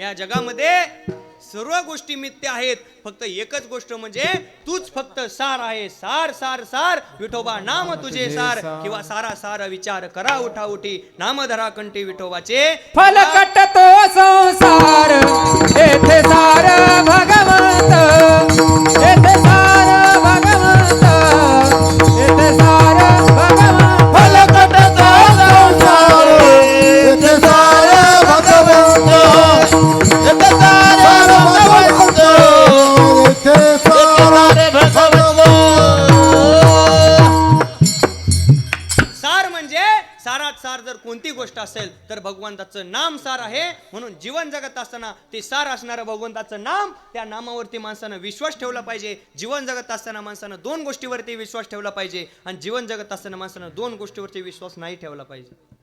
या जगामध्ये सर्व गोष्टी मिथ्या आहेत. फक्त एकच गोष्ट म्हणजे तूच फक्त सार आहे. सार सार सार. विठोबा नाम तुझे सार. किंवा सारा सार विचार करा उठा उठी. नाम धरा कंठी विठोबाचे. फलकट तो संसार सार भगवंत गोष्ट असेल तर भगवंताचं नाम सार आहे. म्हणून जीवन जगत असताना ते सार असणारं भगवंताचं नाम त्या नामावरती माणसानं विश्वास ठेवला पाहिजे. जीवन जगत असताना माणसानं दोन गोष्टीवरती विश्वास ठेवला पाहिजे. आणि जीवन जगत असताना माणसानं दोन गोष्टीवरती विश्वास नाही ठेवला पाहिजे.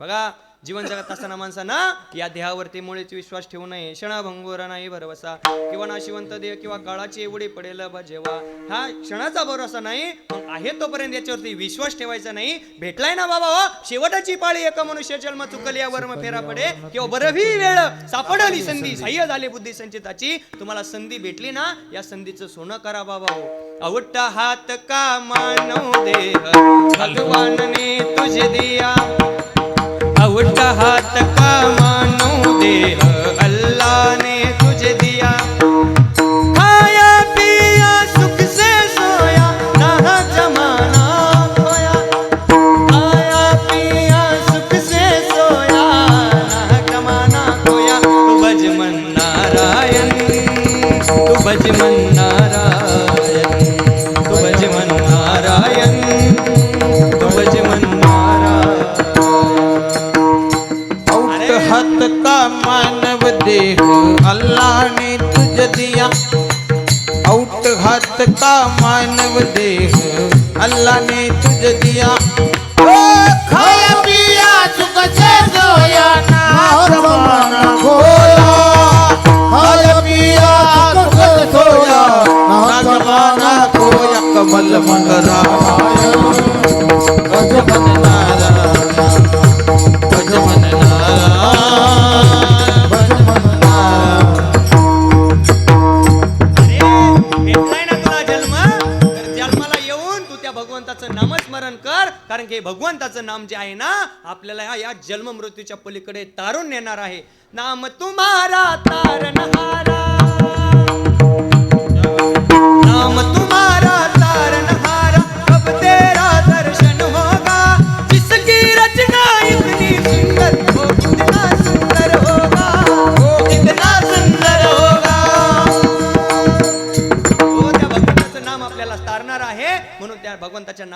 बघा जीवन जगत असताना माणसांना या देहावरती मुळेच विश्वास ठेवू नये. क्षणाभंगोरा नाही भरवसा. किंवा नाशिवंत देह किंवा काळाची एवढी पडेल बा जेव्हा. हा क्षणाचा भरोसा नाही मग आहे तोपर्यंत याच्यावरती विश्वास ठेवायचा नाही. भेटलाय ना बाबा हो शेवटाची पाळी एका मनुष्य जन्म चुकल या वर्म फेरा पडे. किंवा बरही वेळ सापडली संधी सह्य झाली बुद्धी संचिताची. तुम्हाला संधी भेटली ना या संधीचं सोनं करा बाबा हो. हात का मानव देह? भगवानने तुझे दिया. अवट हाथ का मानो देह? अल्लाह ने तुझे दिया। खाया पिया सुख से सोया ना जमाना खोया। खाया पिया सुख से सोया ना कमाना खोया। तू बजमन नारायण तू बजमन नारायण। औट हाथ का मानव देह अल्लाह ने तुझ दिया। ओ खाया पिया सुख से सोया ना जमाना। खोया। खाया पिया सुख से सोया ना जमाना खोया कमल मंगरा गजबन कारण की भगवंताचं नाम जे आहे ना आपल्याला या- या जन्म मृत्यूच्या पलीकडे तारून नेणार आहे. नाम तुम्हारा तारणहारा. नाम तुम्हारा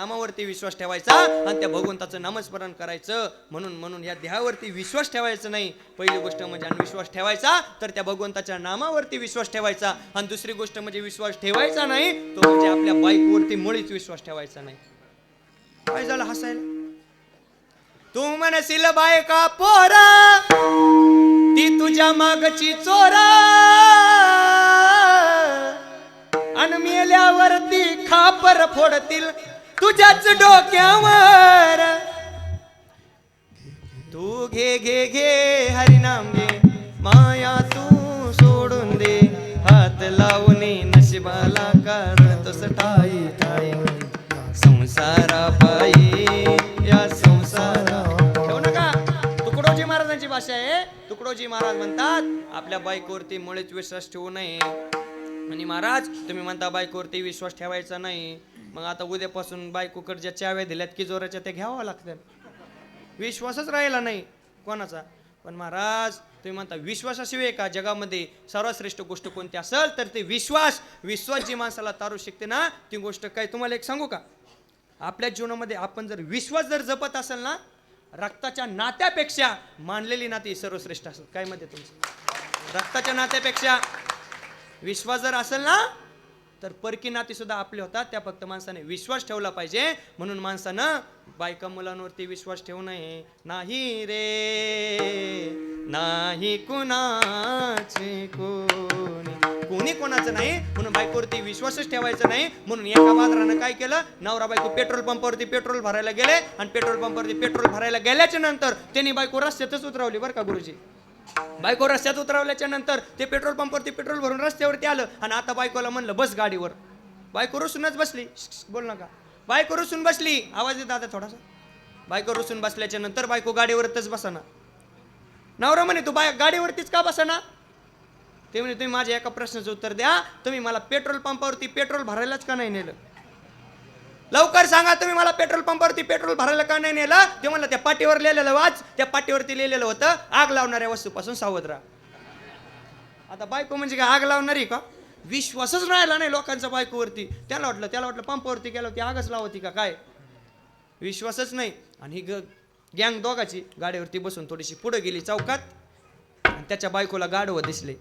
नामावरती विश्वास ठेवायचा आणि त्या भगवंताचं नामस्मरण करायचं. म्हणून म्हणून या देहावरती विश्वास ठेवायचा नाही. पहिली गोष्ट म्हणजे आणि विश्वास ठेवायचा तर त्या भगवंताच्या नामावरती विश्वास ठेवायचा. आणि दुसरी गोष्ट म्हणजे विश्वास ठेवायचा नाही तो म्हणजे आपल्या बाईकवरती मुळीच विश्वास ठेवायचा नाही. काय झालं हसायला? तू म्हणशील बायका पोरा ती तुझ्या मागची चोरा. अन मेल्यावरती खापर फोडतील तुझ्याच डोक्यावर तू घे घे घे हरिनाम घे. माया तू सोडून दे. हात लावून नशिबाला करतोस ठाई ठाई संसारा पायी या संसारा. ठेवू नका. तुकडोजी महाराजांची भाषा आहे. तुकडोजी महाराज म्हणतात आपल्या बाईकवरती मुळेच विश्वास ठेवू नये. आणि महाराज तुम्ही म्हणता बायकोवरती विश्वास ठेवायचा नाही. मग आता उद्यापासून बायकोकडे ज्या चाव्या दिल्यात की जोराच्या त्या घ्यावं लागतात विश्वासच राहिला नाही कोणाचा. पण महाराज तुम्ही म्हणता विश्वासाशिवाय का जगामध्ये सर्वश्रेष्ठ गोष्ट कोणती असेल तर ते विश्वास. विश्वास जी माणसाला तारू शकते ना ती गोष्ट काय तुम्हाला एक सांगू का? आपल्या जीवनामध्ये आपण जर विश्वास जर जपत असेल ना रक्ताच्या नात्यापेक्षा मानलेली नाती सर्वश्रेष्ठ असेल काय मध्ये तुमचं? रक्ताच्या नात्यापेक्षा विश्वास जर असेल ना तर परकी नाती सुद्धा आपले होतात त्या फक्त माणसाने विश्वास ठेवला पाहिजे म्हणून माणसानं बायका मुलांवरती विश्वास ठेवू नये. नाही रे नाही कुणाचे कोणी. कोणी कोणाचं नाही म्हणून बायकोवरती विश्वासच ठेवायचा नाही म्हणून एका बाजारानं काय केलं? नवरा बायको पेट्रोल पंपावरती पेट्रोल भरायला गेले आणि पेट्रोल पंपावरती पेट्रोल भरायला गेल्याच्यानंतर त्यांनी बायको रस्त्यातच उतरवली बरं का गुरुजी. बायको रस्त्यात उतरवल्याच्या नंतर ते पेट्रोल पंपवरती पेट्रोल भरून रस्त्यावरती आलं आणि आता बायकोला म्हणलं बस गाडीवर. बायको रुसूनच बसली. बोल नका. बायको रुसून बसली. आवाज येत आता थोडासा. बायको रुसून बसल्याच्या नंतर बायको गाडीवरच बसाना. नवरा म्हणे तू बाय गाडीवरतीच का बसाना? ते म्हणे तुम्ही माझ्या एका प्रश्नाचं उत्तर द्या. तुम्ही मला पेट्रोल पंपावरती पेट्रोल भरायलाच का नाही नेलं? लवकर सांगा तुम्ही मला पेट्रोल पंपावरती पेट्रोल भरायला का नाही नेलं? ते म्हणलं त्या पाटीवर लिहिलेलं वाच त्या पाटीवरती लिहिलेलं होतं आग लावणाऱ्या वस्तूपासून सावध राहा. आता बायको म्हणजे काय आग लावणारी का? विश्वासच राहिला नाही लोकांचा बायकोवरती. त्याला वाटलं त्याला वाटलं पंपावरती गेलं ती आगच लावती का काय? विश्वासच नाही. आणि ही ग गँग दोघाची गाडीवरती बसून थोडीशी पुढे गेली चौकात आणि त्याच्या बायकोला गाडवं दिसले.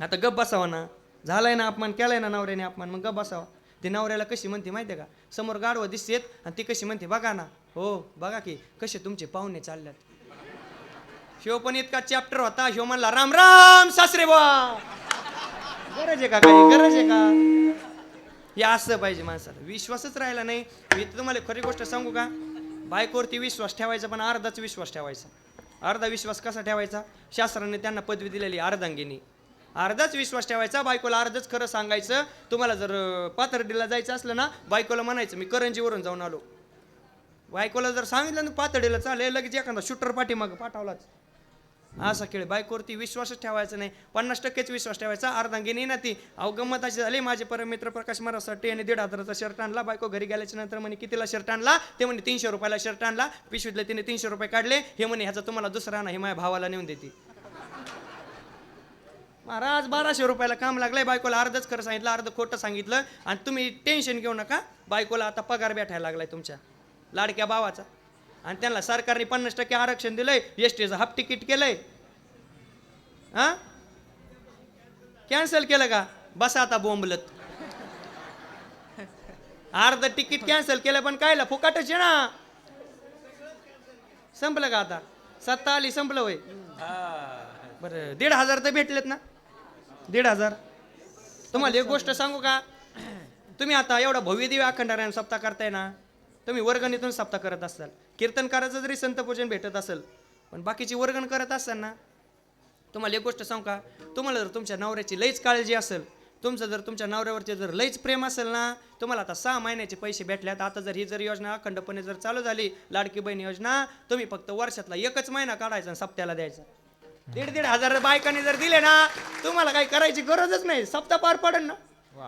आता गप बसावा ना. झालाय ना अपमान केलाय ना नवऱ्याने अपमान मग गप बसावा. ती नवऱ्याला कशी म्हणते माहिती आहे का? समोर गाडवं दिसतेत आणि ती कशी म्हणते बघा ना. हो बघा की कसे तुमचे पाहुणे चालल्यात. शिव पण इतका चॅप्टर होता शिव म्हणला राम राम सासरे बा गरज आहे का काही? गरज आहे का? हे असं पाहिजे माणसाला. विश्वासच राहिला नाही. मी तुम्हाला खरी गोष्ट सांगू का? बायकोवरती विश्वास ठेवायचा पण अर्धाच विश्वास ठेवायचा. अर्धा विश्वास कसा ठेवायचा? शास्त्राने त्यांना पदवी दिलेली अर्धांगिनी. अर्धाच विश्वास ठेवायचा बायकोला अर्धच खरं सांगायचं. तुम्हाला जर पाथर्डीला जायचं असलं ना बायकोला म्हणायचं मी करंजीवरून जाऊन आलो. बायकोला जर सांगितलं ना पातळीला चालेल लगेच एखादा शूटर पाठीमागं पाठवलाच. असा खेळ बायकोवरती विश्वासच ठेवायचा नाही. पन्नास टक्केच विश्वास ठेवायचा. अर्धांगिनी ना ती. अहो गंमत अशी झाली माझे परमित्र प्रकाश महाराजसाठी आणि दीड हजाराचा शर्ट आणला. बायको घरी गेल्याच्यानंतर म्हणे कितीला शर्ट आणला? ते म्हणे तीनशे रुपयाला शर्ट आणला. पिशवीतले तिने तीनशे रुपये काढले. हे म्हणे ह्याचा तुम्हाला दुसरा ना हे माझ्या भावाला नेऊन देते महाराज बाराशे रुपयाला काम लागलंय. बायकोला अर्धच खरं सांगितलं अर्ध खोटं सांगितलं. आणि तुम्ही टेन्शन घेऊ नका. बायकोला आता पगार भेटायला लागलाय तुमच्या. लाडक्या भावाचा. आणि त्यांना सरकारने पन्नास टक्के आरक्षण दिलंय. एस टीचं हाफ तिकीट केलंय. हा? कॅन्सल केलं का? बसा आता बोंबलत. अर्ध तिकीट कॅन्सल केलं पण कायला? फुकाटच आहे ना. संपलं का आता? सत्ता आली संपलं होय. बरं दीड हजार तर भेटलेत ना. दीड हजार. तुम्हाला एक गोष्ट सांगू का? तुम्ही आता एवढा भव्य दिव्य अखंडारायण सप्ताह करताय ना तुम्ही वर्गणीतून सप्ताह करत असाल. कीर्तनकाराचं जरी संतपूजन भेटत असेल पण बाकीची वर्गण करत असाल ना तुम्हाला एक गोष्ट सांगू का? तुम्हाला जर तुमच्या नवऱ्याची लईच काळजी असेल तुमचं जर तुमच्या नवऱ्यावरती जर लईच प्रेम असेल ना तुम्हाला आता सहा महिन्याचे पैसे भेटल्यात. आता जर ही जर योजना अखंडपणे जर चालू झाली लाडकी बहीण योजना तुम्ही फक्त वर्षातला एकच महिना काढायचा आणि सप्त्याला द्यायचा. दीड दीड हजार बायकाने जर दिले ना तुम्हाला काही करायची गरजच नाही. सप्ताह पार पडेल ना.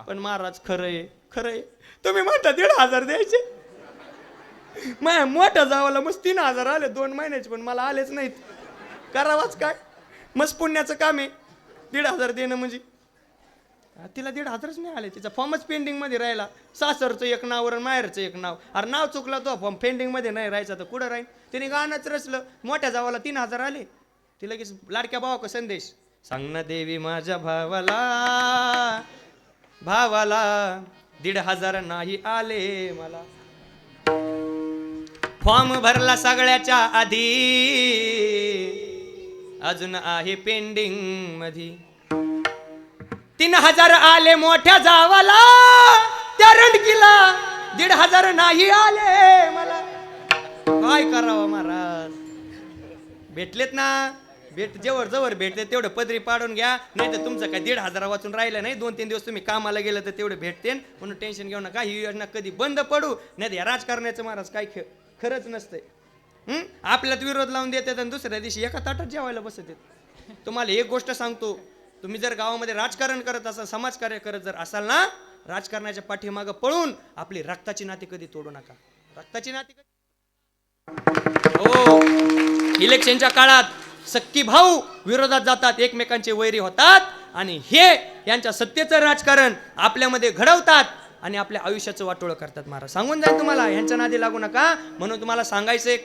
पण महाराज खरं आहे खरं आहे. तुम्ही म्हणता दीड हजार द्यायचे. माय मोठ्या जावाला मस्त तीन हजार आले दोन महिन्याचे पण मला आलेच नाहीत. करावाच काय? मस्त पुण्याचं काम आहे. दीड हजार देणं म्हणजे. तिला दीड हजारच नाही आले. तिचा फॉर्मच पेंडिंगमध्ये राहिला. सासरचं एक नाव आणि माहेरचं एक नाव. अरे नाव चुकलं तो फॉर्म पेंडिंगमध्ये नाही राहायचा तर कुठं राहील तिने गाणंच रचलं. मोठ्या जावाला तीन हजार आले. ती लगेच लाडक्या भावा संदेश. सांग ना देवी माझ्या भावाला भावाला दीड हजार नाही आले मला. फॉर्म भरला सगळ्याच्या आधी अजून आहे पेंडिंग मधी. तीन हजार आले मोठ्या जावाला त्या रणकीला दीड हजार नाही आले मला. काय करावं महाराज? भेटलेत ना? भेट जेवर जवळ भेटते तेवढं पदरी पाडून घ्या. नाही तर तुमचं काय दीड हजार वाचून राहिलं नाही. दोन तीन दिवस तुम्ही कामाला गेलं तर तेवढं भेटते. म्हणून टेन्शन घेऊ नका. ही योजना कधी बंद पडू? नाही या राजकारण्याचं महाराज काय खे खरंच नसतंय. आपल्यात विरोध लावून देतात आणि दुसऱ्या दिवशी एका ताटात जेवायला बसत तुम्हाला एक गोष्ट सांगतो. तुम्ही जर गावामध्ये राजकारण करत असाल समाजकार्य करत जर असाल ना राजकारणाच्या पाठीमागं पळून आपली रक्ताची नाती कधी तोडू नका. रक्ताची नाती कधी हो. इलेक्शनच्या काळात सक्की भाऊ विरोधात जातात एकमेकांचे वैरी होतात आणि हे यांच्या सत्तेचं राजकारण आपल्यामध्ये घडवतात आणि आपल्या आयुष्याचं वाटोळं करतात. महाराज सांगून जाईल तुम्हाला यांच्या नादी लागू नका. म्हणून तुम्हाला सांगायचंय काय